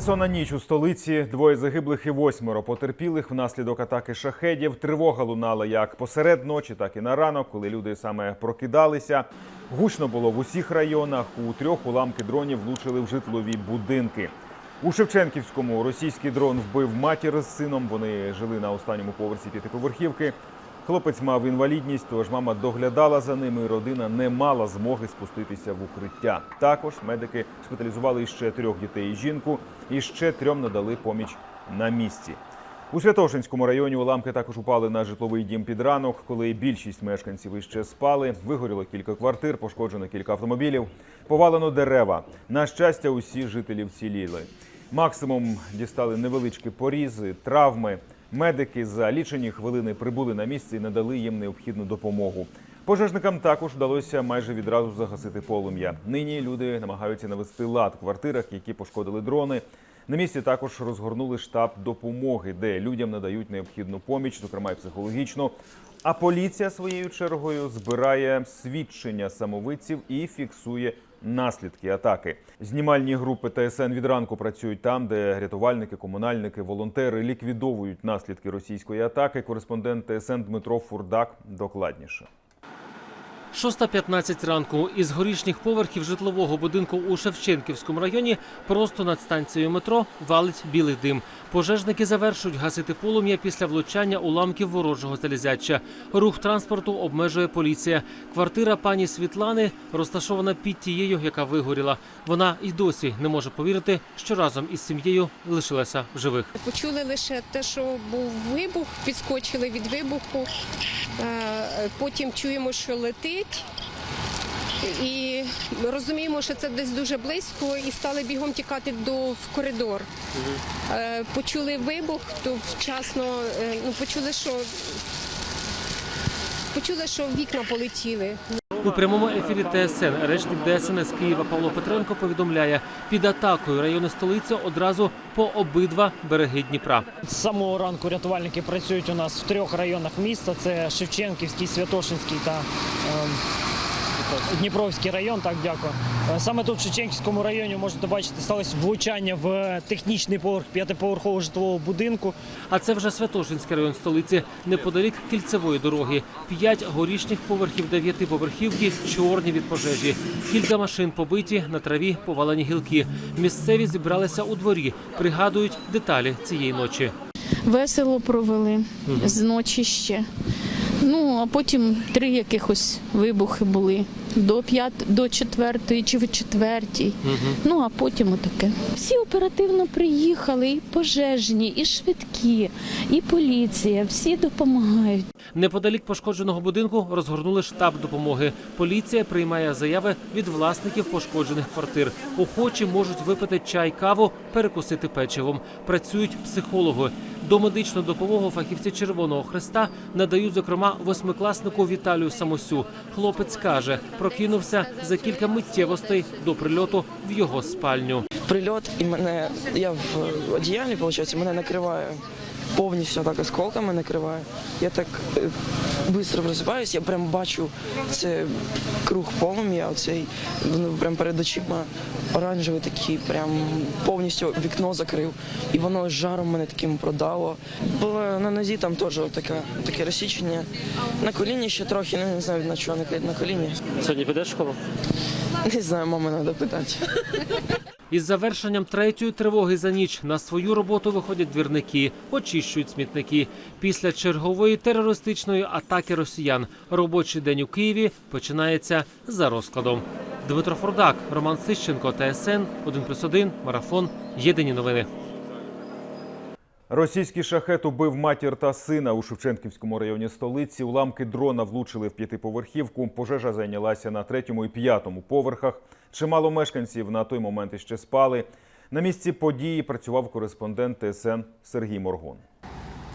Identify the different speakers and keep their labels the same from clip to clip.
Speaker 1: Безсонна ніч у столиці, двоє загиблих і восьмеро потерпілих внаслідок атаки шахедів. Тривога лунала як посеред ночі, так і на ранок, коли люди саме прокидалися. Гучно було в усіх районах. У трьох уламки дронів влучили в житлові будинки. У Шевченківському російський дрон вбив матір з сином. Вони жили на останньому поверсі п'ятиповерхівки. Хлопець мав інвалідність, тож мама доглядала за ними. і Родина не мала змоги спуститися в укриття. Також медики шпиталізували ще трьох дітей і жінку, і ще трьом надали поміч на місці. У Святошинському районі уламки також упали на житловий дім під ранок, коли більшість мешканців іще спали. Вигоріло кілька квартир, пошкоджено кілька автомобілів, повалено дерева. На щастя, усі жителі вціліли. Максимум дістали невеличкі порізи, травми. Медики за лічені хвилини прибули на місце і надали їм необхідну допомогу. Пожежникам також вдалося майже відразу загасити полум'я. Нині люди намагаються навести лад в квартирах, які пошкодили дрони. На місці також розгорнули штаб допомоги, де людям надають необхідну поміч, зокрема й психологічну. А поліція своєю чергою збирає свідчення самовидців і фіксує наслідки атаки. Знімальні групи ТСН від ранку працюють там, де рятувальники, комунальники, волонтери ліквідовують наслідки російської атаки. Кореспондент ТСН Дмитро Фурдак докладніше.
Speaker 2: 6.15 ранку із горішніх поверхів житлового будинку у Шевченківському районі просто над станцією метро валить білий дим. Пожежники завершують гасити полум'я після влучання уламків ворожого залізяча. Рух транспорту обмежує поліція. Квартира пані Світлани розташована під тією, яка вигоріла. Вона й досі не може повірити, що разом із сім'єю лишилася в живих.
Speaker 3: Почули лише те, що був вибух, підскочили від вибуху. Е, Потім чуємо, що летить. І розуміємо, що це десь дуже близько, і стали бігом тікати до в коридор. Е, Почули вибух, то вчасно е, ну, почули, що почули, що вікна полетіли.
Speaker 2: У прямому ефірі ТСН речник ДСНС Києва Павло Петренко повідомляє, під атакою райони столиці одразу по обидва береги Дніпра.
Speaker 4: З самого ранку рятувальники працюють у нас в трьох районах міста: це Шевченківський, Святошинський та ем, Дніпровський район. Так, дякую. Е, Саме тут, в Шевченківському районі, можете бачити, сталося влучання в технічний поверх п'ятиповерхового житлового будинку.
Speaker 2: А це вже Святошинський район столиці, неподалік кільцевої дороги. П'ять горішніх поверхів дев'ятиповерхівки чорні від пожежі. Кілька машин побиті, на траві повалені гілки. Місцеві зібралися у дворі, пригадують деталі цієї ночі.
Speaker 5: Весело провели з ночі ще. Ну, а потім три якихось вибухи були до п'ят, до четвертої чи в четвертій. Ну а потім отаке. Всі оперативно приїхали, і пожежні, і швидкі, і поліція. Всі допомагають.
Speaker 2: Неподалік пошкодженого будинку розгорнули штаб допомоги. Поліція приймає заяви від власників пошкоджених квартир. Охочі можуть випити чай, каву, перекусити печивом. Працюють психологи. Домедичну допомогу фахівці Червоного Христа надають, зокрема, восьмикласнику Віталію Самосю. Хлопець каже, прокинувся за кілька миттєвостей до прильоту в його спальню.
Speaker 6: прильот, і мене я в одіяльні, виходить, мене накриває повністю так осколками накриває. Я так швидко просипаюсь, я прям бачу це круг полум'я, оцей ну, прям перед очима оранжевий такий, прям повністю вікно закрив. І воно жаром мене таким продало. Було на нозі там теж таке, таке розсічення. На коліні ще трохи, ну, не знаю на чого на, на коліні.
Speaker 2: Сьогодні підеш в школу?
Speaker 6: Не знаю, мами треба питати.
Speaker 2: Із завершенням третьої тривоги за ніч на свою роботу виходять двірники, очищують смітники. Після чергової терористичної атаки росіян робочий день у Києві починається за розкладом. Дмитро Фордак, Роман Сищенко, ТСН 1+,1, Марафон. Єдині новини.
Speaker 1: Російський шахет убив матір та сина у Шевченківському районі столиці. Уламки дрона влучили в п'ятиповерхівку. Пожежа зайнялася на третьому і п'ятому поверхах. Чимало мешканців на той момент іще спали. На місці події працював кореспондент ТСН Сергій Моргун.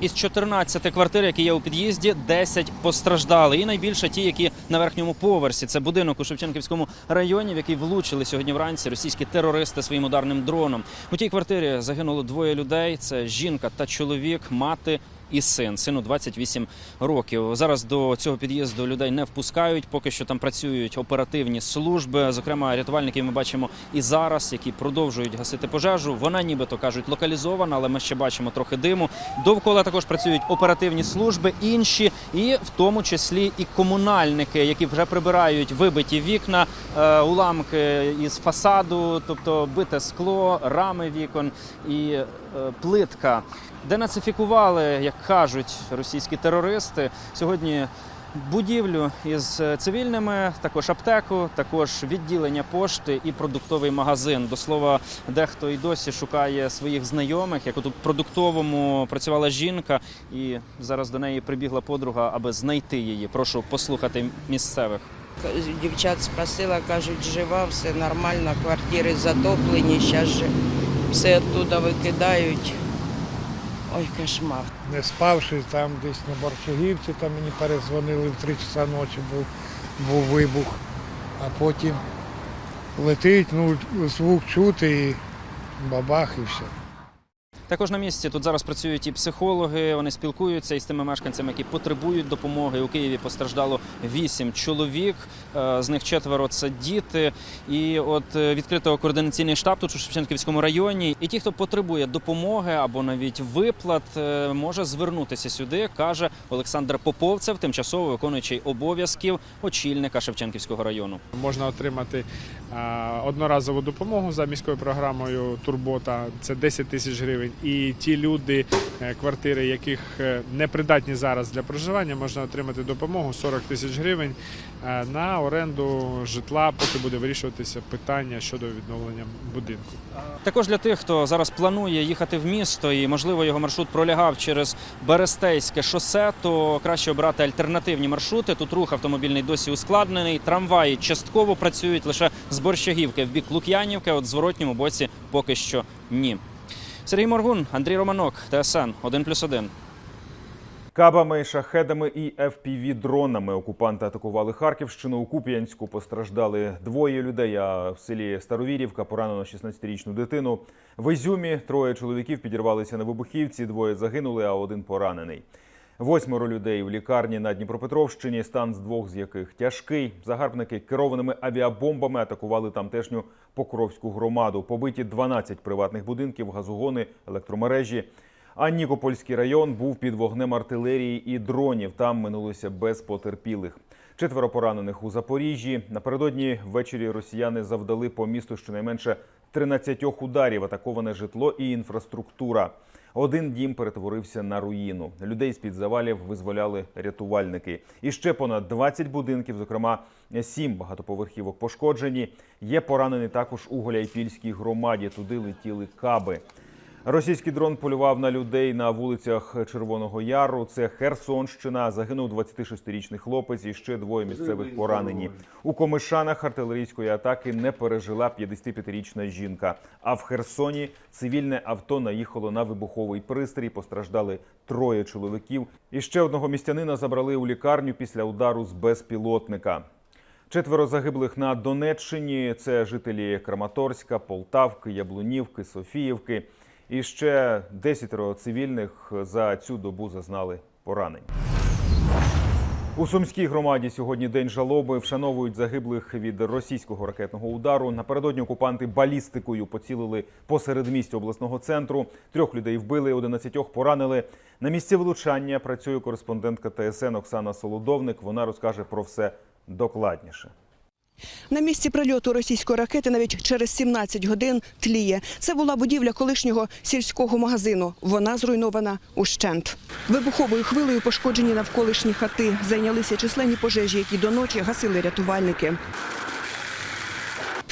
Speaker 7: Із 14 квартир, які є у під'їзді, 10 постраждали. І найбільше ті, які на верхньому поверсі. Це будинок у Шевченківському районі, в який влучили сьогодні вранці російські терористи своїм ударним дроном. У тій квартирі загинуло двоє людей: це жінка та чоловік, мати і син. Сину 28 років. Зараз до цього під'їзду людей не впускають. Поки що там працюють оперативні служби. Зокрема, рятувальників ми бачимо і зараз, які продовжують гасити пожежу. Вона нібито кажуть локалізована, але ми ще бачимо трохи диму. Довкола також працюють оперативні служби, інші, і в тому числі і комунальники, які вже прибирають вибиті вікна, е, уламки із фасаду, тобто бите скло, рами вікон і е, плитка. Денацифікували, як кажуть російські терористи, сьогодні будівлю із е, цивільними, також аптеку, також відділення пошти і продуктовий магазин. До слова, дехто і досі шукає своїх знайомих. Як у продуктовому працювала жінка, і зараз до неї прибігла подруга, аби знайти її. Прошу послухати місцевих.
Speaker 8: Дівчат спросила, кажуть, жива, все нормально, квартири затоплені, зараз же все оттуда викидають. Ой, кошмар.
Speaker 9: не спавши там десь на Борчугівці, там мені перезвонили в 3 часа ночі, був, був вибух, а потім летить, ну, звук чути і бабах і все.
Speaker 7: Також на місці тут зараз працюють і психологи. Вони спілкуються із тими мешканцями, які потребують допомоги. У Києві постраждало вісім чоловік, е, з них четверо це діти. І от е, відкрито координаційний штаб тут у Шевченківському районі. І ті, хто потребує допомоги або навіть виплат, е, може звернутися сюди, каже Олександр Поповцев, тимчасово виконуючий обов'язків очільника Шевченківського району.
Speaker 10: можна отримати одноразову допомогу за міською програмою Турбота це 10 тисяч гривень. І ті люди, е, квартири, яких е, не придатні зараз для проживання, можна отримати допомогу 40 тисяч гривень е, на оренду житла, поки буде вирішуватися питання щодо відновлення будинку.
Speaker 7: Також для тих, хто зараз планує їхати в місто і, можливо, його маршрут пролягав через Берестейське шосе, то краще обрати альтернативні маршрути. Тут рух автомобільний досі ускладнений. Трамваї частково працюють лише з Борщагівки в бік Лук'янівки, от зворотньому боці поки що ні. Сергій Моргун, Андрій Романок, ТСН 1+,1.
Speaker 1: Кабами, шахедами і fpv дронами окупанти атакували Харківщину. У Куп'янську постраждали двоє людей. А в селі Старовірівка поранено 16-річну дитину. В Ізюмі троє чоловіків підірвалися на вибухівці. Двоє загинули, а один поранений. Восьмеро людей в лікарні на Дніпропетровщині, стан з двох з яких тяжкий. Загарбники керованими авіабомбами атакували тамтешню Покровську громаду. Побиті 12 приватних будинків, газогони, електромережі. А Нікопольський район був під вогнем артилерії і дронів. Там минулося без потерпілих. Четверо поранених у Запоріжжі. Напередодні ввечері росіяни завдали по місту щонайменше 13 ударів, атаковане житло і інфраструктура. Один дім перетворився на руїну. Людей з під завалів визволяли рятувальники. І ще понад 20 будинків, зокрема сім багатоповерхівок, пошкоджені. Є поранений також у Голяйпільській громаді. Туди летіли каби. Російський дрон полював на людей на вулицях Червоного Яру. Це Херсонщина. Загинув 26-річний хлопець і ще двоє місцевих поранені. У Комишанах артилерійської атаки не пережила 55-річна жінка. А в Херсоні цивільне авто наїхало на вибуховий пристрій. Постраждали троє чоловіків. І ще одного містянина забрали у лікарню після удару з безпілотника. Четверо загиблих на Донеччині це жителі Краматорська, Полтавки, Яблунівки, Софіївки. І ще десятеро цивільних за цю добу зазнали поранень. У Сумській громаді сьогодні день жалоби вшановують загиблих від російського ракетного удару. Напередодні окупанти балістикою поцілили посеред місця обласного центру. Трьох людей вбили, 11 поранили. На місці влучання працює кореспондентка ТСН Оксана Солодовник. Вона розкаже про все докладніше.
Speaker 11: На місці прильоту російської ракети навіть через 17 годин тліє. Це була будівля колишнього сільського магазину. Вона зруйнована ущент. Вибуховою хвилею пошкоджені навколишні хати. Зайнялися численні пожежі, які до ночі гасили рятувальники.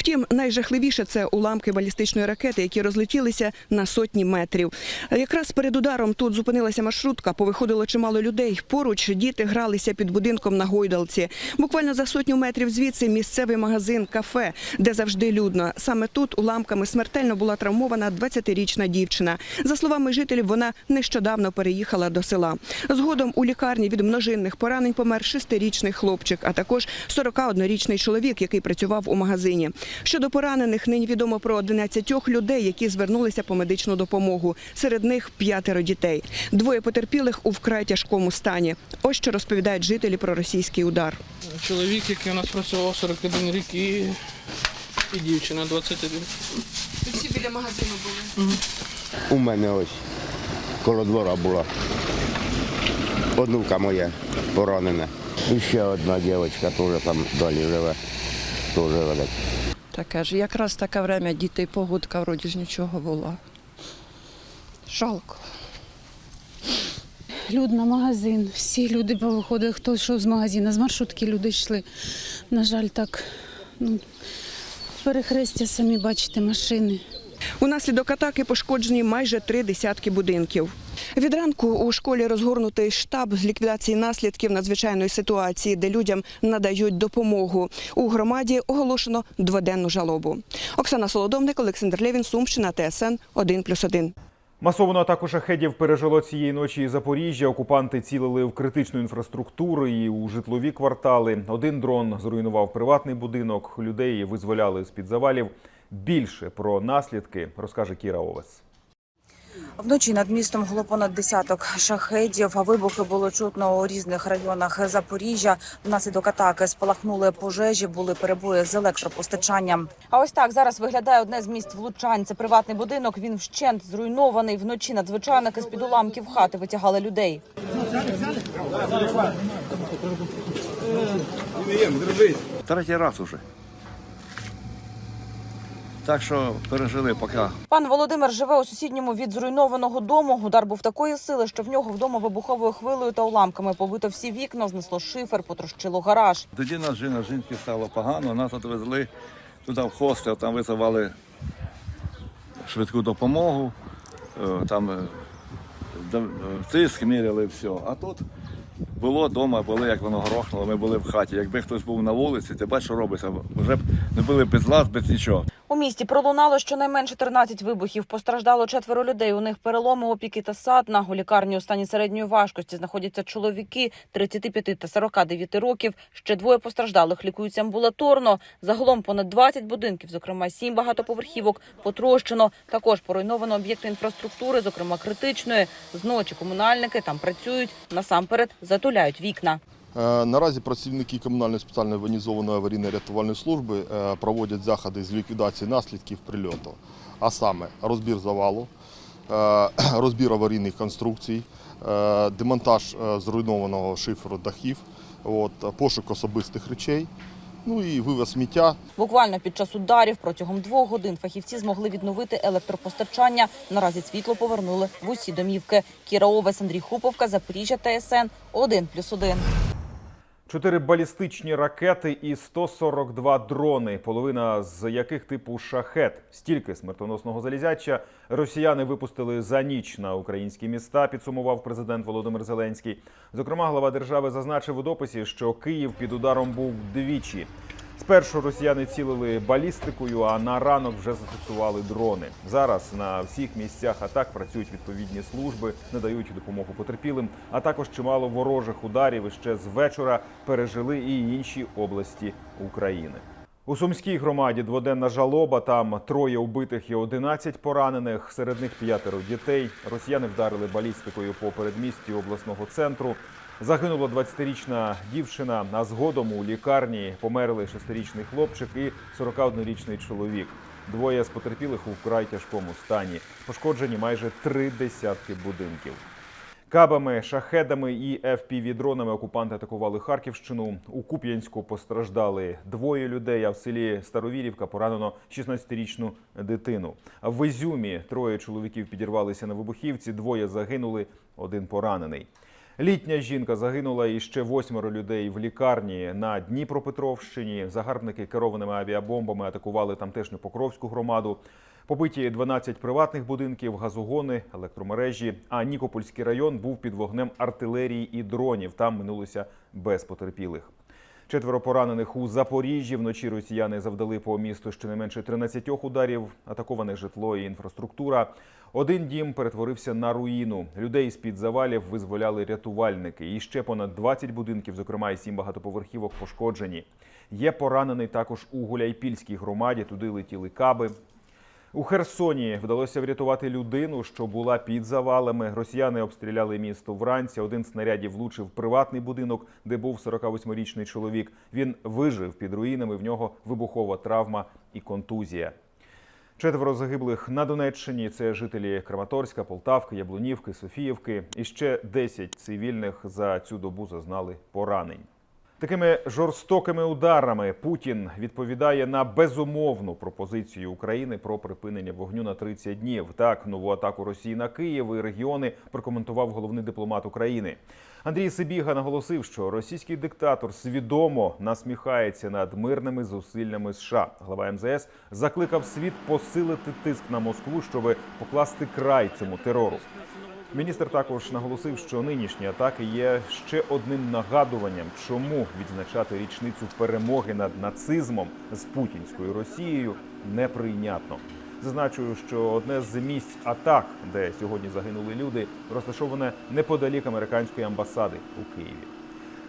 Speaker 11: Втім, найжахливіше це уламки балістичної ракети, які розлетілися на сотні метрів. Якраз перед ударом тут зупинилася маршрутка, повиходило чимало людей. Поруч діти гралися під будинком на гойдалці. Буквально за сотню метрів звідси місцевий магазин, кафе, де завжди людно. Саме тут уламками смертельно була травмована 20-річна дівчина. За словами жителів, вона нещодавно переїхала до села. Згодом у лікарні від множинних поранень помер шестирічний хлопчик, а також 41-річний чоловік, який працював у магазині. Щодо поранених, нині відомо про 11 людей, які звернулися по медичну допомогу. Серед них п'ятеро дітей. Двоє потерпілих у вкрай тяжкому стані. Ось що розповідають жителі про російський удар.
Speaker 12: Чоловік, який у нас працював 41 рік, і, і дівчина 21.
Speaker 11: Всі біля магазину були.
Speaker 13: У мене ось коло двора була. Онука моя поранена. І ще одна дівчинка теж там далі живе. Теж веде.
Speaker 14: Таке ж, якраз таке время дітей погодка вроді ж нічого була. Жалко.
Speaker 5: Люд на магазин. Всі люди повиходили, хто йшов з магазину, з маршрутки люди йшли. На жаль, так. Ну, перехрестя самі бачите, машини.
Speaker 11: Унаслідок атаки пошкоджені майже три десятки будинків. Від ранку у школі розгорнутий штаб з ліквідації наслідків надзвичайної ситуації, де людям надають допомогу. У громаді оголошено дводенну жалобу. Оксана Солодовник, Олександр Левін, Сумщина, ТСН 1+,1.
Speaker 1: Масовану атаку шахедів пережило цієї ночі Запоріжжя. Окупанти цілили в критичну інфраструктуру і у житлові квартали. Один дрон зруйнував приватний будинок. Людей визволяли з під завалів. Більше про наслідки розкаже Кіра Овес.
Speaker 15: Вночі над містом гуло понад десяток шахедів. А вибухи було чутно у різних районах Запоріжжя. Внаслідок атаки спалахнули пожежі, були перебої з електропостачанням. А ось так зараз виглядає одне з місць влучань. Це приватний будинок. Він вщент зруйнований. Вночі надзвичайники з під уламків хати витягали людей.
Speaker 13: Третій раз уже. Так що пережили поки.
Speaker 15: Пан Володимир живе у сусідньому від зруйнованого дому. Удар був такої сили, що в нього вдома вибуховою хвилею та уламками побито всі вікна, знесло шифер, потрощило гараж.
Speaker 13: Тоді нас жінка, жінки стало погано, нас відвезли туди в хостел, там визивали швидку допомогу, е, там е, е, тиск міряли все. А тут було вдома, були, як воно грохнуло, ми були в хаті. Якби хтось був на вулиці, ти бачиш, що робиться. Вже б не були без лад, без нічого.
Speaker 15: У місті пролунало щонайменше 13 вибухів. Постраждало четверо людей. У них переломи, опіки та садна. У лікарні у стані середньої важкості знаходяться чоловіки 35 та 49 років. Ще двоє постраждалих лікуються амбулаторно. Загалом понад 20 будинків, зокрема 7 багатоповерхівок, потрощено. Також поруйновано об'єкти інфраструктури, зокрема критичної. Зночі комунальники там працюють, насамперед затуляють вікна.
Speaker 16: Е, Наразі працівники комунальної спеціальної воєнізованої аварійної рятувальної служби е, проводять заходи з ліквідації наслідків прильоту, а саме розбір завалу, е, розбір аварійних конструкцій, демонтаж зруйнованого шиферу дахів, пошук особистих речей, ну і вивез сміття
Speaker 15: Буквально під час ударів протягом двох годин фахівці змогли відновити електропостачання. Наразі світло повернули в усі домівки. Кіра Овес, Андрій Хуповка, Запоріжжя, ТСН 1+,1.
Speaker 1: Чотири балістичні ракети і 142 дрони, половина з яких типу шахет. Стільки смертоносного залізяча росіяни випустили за ніч на українські міста. Підсумував президент Володимир Зеленський. Зокрема, глава держави зазначив у дописі, що Київ під ударом був двічі. Спершу росіяни цілили балістикою, а на ранок вже застосували дрони. Зараз на всіх місцях атак працюють відповідні служби, надають допомогу потерпілим. А також чимало ворожих ударів і ще з вечора пережили і інші області України. У Сумській громаді дводенна жалоба. Там троє убитих і 11 поранених. Серед них п'ятеро дітей. Росіяни вдарили балістикою по передмісті обласного центру. Загинула 20-річна дівчина, а згодом у лікарні померли 6-річний хлопчик і 41-річний чоловік. Двоє з потерпілих у вкрай тяжкому стані. Пошкоджені майже три десятки будинків. Кабами, шахедами і FPV-дронами окупанти атакували Харківщину. У Куп'янську постраждали двоє людей, а в селі Старовірівка поранено 16-річну дитину. В Ізюмі троє чоловіків підірвалися на вибухівці, двоє загинули, один поранений. Літня жінка загинула і ще восьмеро людей в лікарні на Дніпропетровщині. Загарбники керованими авіабомбами атакували тамтешню Покровську громаду. Побиті 12 приватних будинків, газогони, електромережі. А Нікопольський район був під вогнем артилерії і дронів. Там минулося без потерпілих. Четверо поранених у Запоріжжі. Вночі росіяни завдали по місту щонайменше 13 ударів, атаковане житло і інфраструктура. Один дім перетворився на руїну. Людей з під завалів визволяли рятувальники. І ще понад 20 будинків, зокрема і сім багатоповерхівок, пошкоджені. Є поранений також у Гуляйпільській громаді. Туди летіли каби. У Херсоні вдалося врятувати людину, що була під завалами. Росіяни обстріляли місто вранці. Один снарядів влучив приватний будинок, де був 48-річний чоловік. Він вижив під руїнами. В нього вибухова травма і контузія. Четверо загиблих на Донеччині це жителі Краматорська, Полтавки, Яблунівки, Софіївки. І ще 10 цивільних за цю добу зазнали поранень. Такими жорстокими ударами Путін відповідає на безумовну пропозицію України про припинення вогню на 30 днів. Так, нову атаку Росії на Київ і регіони прокоментував головний дипломат України. Андрій Сибіга наголосив, що російський диктатор свідомо насміхається над мирними зусиллями США. Глава МЗС закликав світ посилити тиск на Москву, щоб покласти край цьому терору. Міністр також наголосив, що нинішні атаки є ще одним нагадуванням, чому відзначати річницю перемоги над нацизмом з путінською Росією неприйнятно. Зазначую, що одне з місць атак, де сьогодні загинули люди, розташоване неподалік американської амбасади у Києві.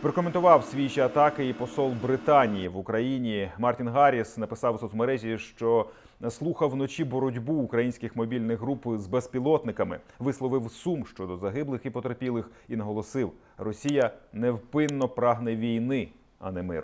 Speaker 1: Прокоментував свіжі атаки і посол Британії в Україні Мартін Гарріс написав у соцмережі, що слухав вночі боротьбу українських мобільних груп з безпілотниками, висловив сум щодо загиблих і потерпілих і наголосив: Росія невпинно прагне війни, а не миру.